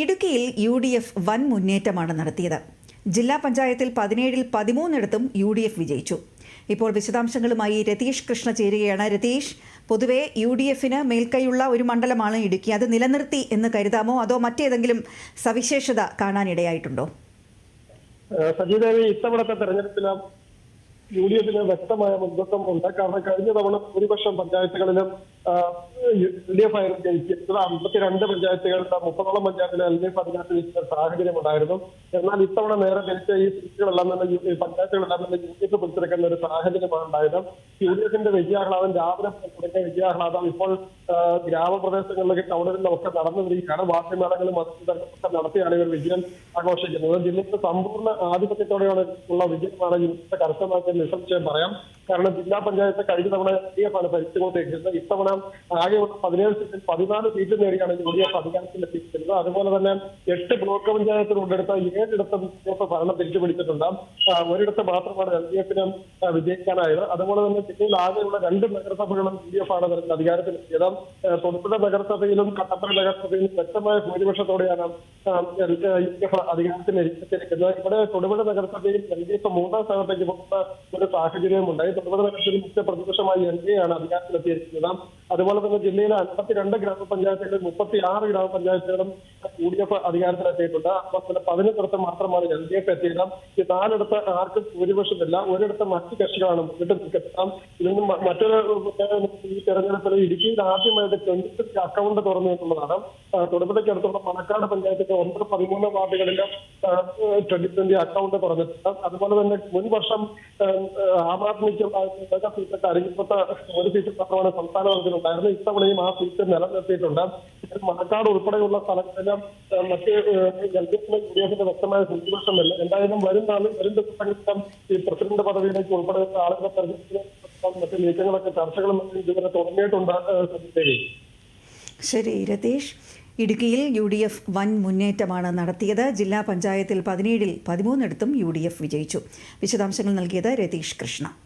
ഇടുക്കിയിൽ U D F വൻ മുന്നേറ്റമാണ് നടത്തിയത്. ജില്ലാ പഞ്ചായത്തിൽ പതിനേഴിൽ പതിമൂന്നിടത്തും യു ഡി എഫ് വിജയിച്ചു. ഇപ്പോൾ വിശദാംശങ്ങളുമായി രതീഷ് കൃഷ്ണ ചേരുകയാണ്. രതീഷ് പൊതുവെ യു ഡി എഫിന് മേൽക്കൈയുള്ള ഒരു മണ്ഡലമാണ് ഇടുക്കി. അത് നിലനിർത്തി എന്ന് കരുതാമോ? അതോ മറ്റേതെങ്കിലും സവിശേഷത കാണാനിടയായിട്ടുണ്ടോ? സജിദേവി ഇത്തവണത്തെ തെരഞ്ഞെടുപ്പിൽ യു ഡി എഫിന് വ്യക്തമായ മുൻതത്വം ഉണ്ട്. കാരണം കഴിഞ്ഞ തവണ ഭൂരിപക്ഷം പഞ്ചായത്തുകളിലും യു ഡി എഫ് ആയിരുന്നു ജയിച്ചത്. അമ്പത്തിരണ്ട് പഞ്ചായത്തുകളുടെ മുപ്പതോളം പഞ്ചായത്തിലെ എൽ ഡി എഫ് അതിനകത്ത് ജയിച്ച സാഹചര്യം ഉണ്ടായിരുന്നു. എന്നാൽ ഇത്തവണ നേരെ തിരിച്ച ഈ സീറ്റുകളെല്ലാം തന്നെ പഞ്ചായത്തുകളെല്ലാം തന്നെ യു ഡി എഫ് പിടിച്ചെടുക്കുന്ന ഒരു സാഹചര്യമാണ് ഉണ്ടായത്. യു ഡി എഫിന്റെ വിജയാഹ്ലാദം രാവിലെ തുടങ്ങിയ വിജയാഹ്ലാദം ഇപ്പോൾ ഗ്രാമപ്രദേശങ്ങളിലൊക്കെ ടൗണിലും ഒക്കെ നടന്നു വരികയാണ് വാദ്യമേളങ്ങളും മത്സരങ്ങളൊക്കെ നടത്തിയാണ് ഇവർ വിജയം ആഘോഷിക്കുന്നത്. ജില്ലയുടെ സമ്പൂർണ ആധിപത്യത്തോടെയാണ് ഉള്ള വിജയമാണ് ജില്ലയുടെ കരസ്ഥമാക്കിയ നിസംശയം പറയാം. കാരണം ജില്ലാ പഞ്ചായത്ത് കഴിഞ്ഞ തവണ എൽ ഡി എഫ് ആണ് ഭരിച്ചുകൊണ്ടിരിക്കുന്നത് ഇത്തവണ ആകെയുള്ള പതിനേഴ് സീറ്റിൽ പതിനാല് സീറ്റ് നേടിയാണ് യു ഡി എഫ് അധികാരത്തിലെത്തിയിരിക്കുന്നത് അതുപോലെ തന്നെ എട്ട് ബ്ലോക്ക് പഞ്ചായത്തിൽ ഉണ്ടെടുത്ത ഏഴിടത്തും യു ഡി ഭരണം തിരിച്ചു പിടിച്ചിട്ടുണ്ട് ഒരിടത്ത് മാത്രമാണ് എൽ ഡി എഫിന് വിജയിക്കാനായത്. അതുപോലെ തന്നെ ജില്ലയിൽ ആകെയുള്ള രണ്ട് നഗരസഭകളും യു ഡി എഫ് ആണ് അധികാരത്തിലെത്തിയത് തൊടുപ്പുഴ നഗരസഭയിലും കട്ടപ്പന നഗരസഭയിലും വ്യക്തമായ ഭൂരിപക്ഷത്തോടെയാണ് യു ഡി എഫ് അധികാരത്തിൽ എത്തിയിരിക്കുന്നത്. ഇവിടെ തൊടുപുഴ നഗരസഭയിൽ എൽ ഡി എഫ് മൂന്നാം സ്ഥാനത്തേക്ക് പോകുന്ന ഒരു സാഹചര്യവും നഗരത്തിൽ മുഖ്യ പ്രതിപക്ഷമായി എൻ ഡി ആണ് അധികാരത്തിലെത്തിയിരിക്കുന്നത്. അതുപോലെ തന്നെ ജില്ലയിലെ അൻപത്തിരണ്ട് ഗ്രാമപഞ്ചായത്തുകളിൽ മുപ്പത്തി ആറ് ഗ്രാമപഞ്ചായത്തുകളും യു ഡി എഫ് അധികാരത്തിലെത്തിയിട്ടുണ്ട്. അപ്പോൾ തന്നെ പതിനെട്ടിടത്ത് മാത്രമാണ് എൽ ഡി എഫ് എത്തിയത്. ഈ നാലിടത്ത് ആർക്കും ഭൂരിപക്ഷമില്ല. ഒരിടത്ത് മറ്റ് കക്ഷികളാണ് മുന്നിട്ട് നിൽക്കുന്നത്. ഇതിന് മറ്റൊരു ഈ തെരഞ്ഞെടുപ്പിൽ ഇടുക്കിയിൽ ആദ്യമായിട്ട് ട്വന്റി സിക്സ് അക്കൗണ്ട് തുറന്നു എന്നുള്ളതാണ്. ആ, തൊടുപുഴയ്ക്ക് അടുത്തുള്ള മണക്കാട് പഞ്ചായത്തിന്റെ ഒമ്പത് പതിമൂന്ന് വാർഡുകളിൽ ട്വന്റി ട്വന്റി അക്കൗണ്ട് തുറന്നിട്ടുണ്ട് അതുപോലെ തന്നെ മുൻ വർഷം ആ, ആദ്മിക്ക് സീറ്റൊക്കെ അരികിപ്പത്ത ഒരു സീറ്റ് മാത്രമാണ് സംസ്ഥാന തലത്തിൽ ഉണ്ടായിരുന്നത്. ഇത്തവണയും ആ സീറ്റ് നിലനിർത്തിയിട്ടുണ്ട്. മണക്കാട് ഉൾപ്പെടെയുള്ള സ്ഥലങ്ങളിലും ആ, മറ്റ് എൽ ഡി എഫിന് യു വ്യക്തമായ ഭൂരിപക്ഷമില്ല എന്തായാലും വരും നാളിൽ വരും ദിവസങ്ങളിലും ഈ പ്രസിഡന്റ് പദവിയിലേക്ക് ഉൾപ്പെടെ ആളുകളെ തെരഞ്ഞെടുപ്പിന് മറ്റ് നീക്കങ്ങളൊക്കെ ചർച്ചകളും ഇതുവരെ തുടങ്ങിയിട്ടുണ്ട് ശരി രതീഷ്. ഇടുക്കിയിൽ യു ഡി എഫ് വൻ മുന്നേറ്റമാണ് നടത്തിയത്. ജില്ലാ പഞ്ചായത്തിൽ പതിനേഴിൽ പതിമൂന്നിടത്തും യു ഡി എഫ് വിജയിച്ചു. വിശദാംശങ്ങൾ നൽകിയത് രതീഷ് കൃഷ്ണ.